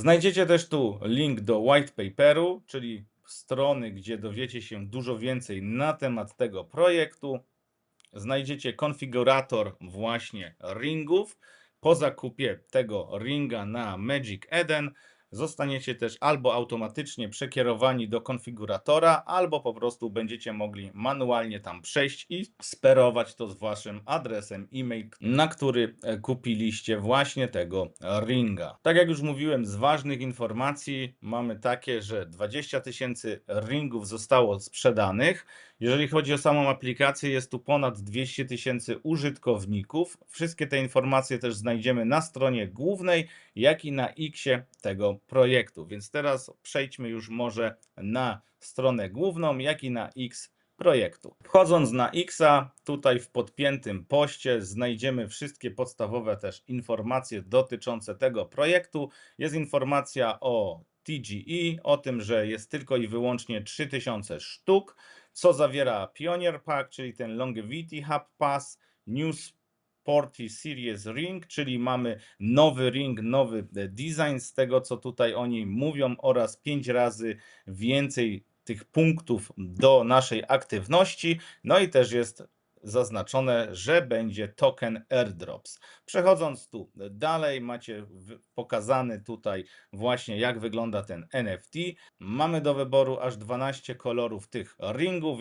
Znajdziecie też tu link do white paperu, czyli strony, gdzie dowiecie się dużo więcej na temat tego projektu. Znajdziecie konfigurator właśnie ringów. Po zakupie tego ringa na Magic Eden zostaniecie też albo automatycznie przekierowani do konfiguratora, albo po prostu będziecie mogli manualnie tam przejść i sperować to z waszym adresem e-mail, na który e, kupiliście właśnie tego ringa. Tak jak już mówiłem, z ważnych informacji mamy takie, że 20 tysięcy ringów zostało sprzedanych. Jeżeli chodzi o samą aplikację, jest tu ponad 200 tysięcy użytkowników. Wszystkie te informacje też znajdziemy na stronie głównej, jak i na Xie tego projektu. Więc teraz przejdźmy już może na stronę główną, jak i na X projektu. Wchodząc na Xa, tutaj w podpiętym poście znajdziemy wszystkie podstawowe też informacje dotyczące tego projektu. Jest informacja o TGE, o tym, że jest tylko i wyłącznie 3000 sztuk, co zawiera Pioneer Pack, czyli ten Longevity Hub Pass, News Sporty Series Ring, czyli mamy nowy ring, nowy e, design z tego, co tutaj oni mówią, oraz 5 razy więcej tych punktów do naszej aktywności. No i też jest zaznaczone, że będzie token airdrops. Przechodząc tu dalej, macie pokazany tutaj właśnie jak wygląda ten NFT. Mamy do wyboru aż 12 kolorów tych ringów.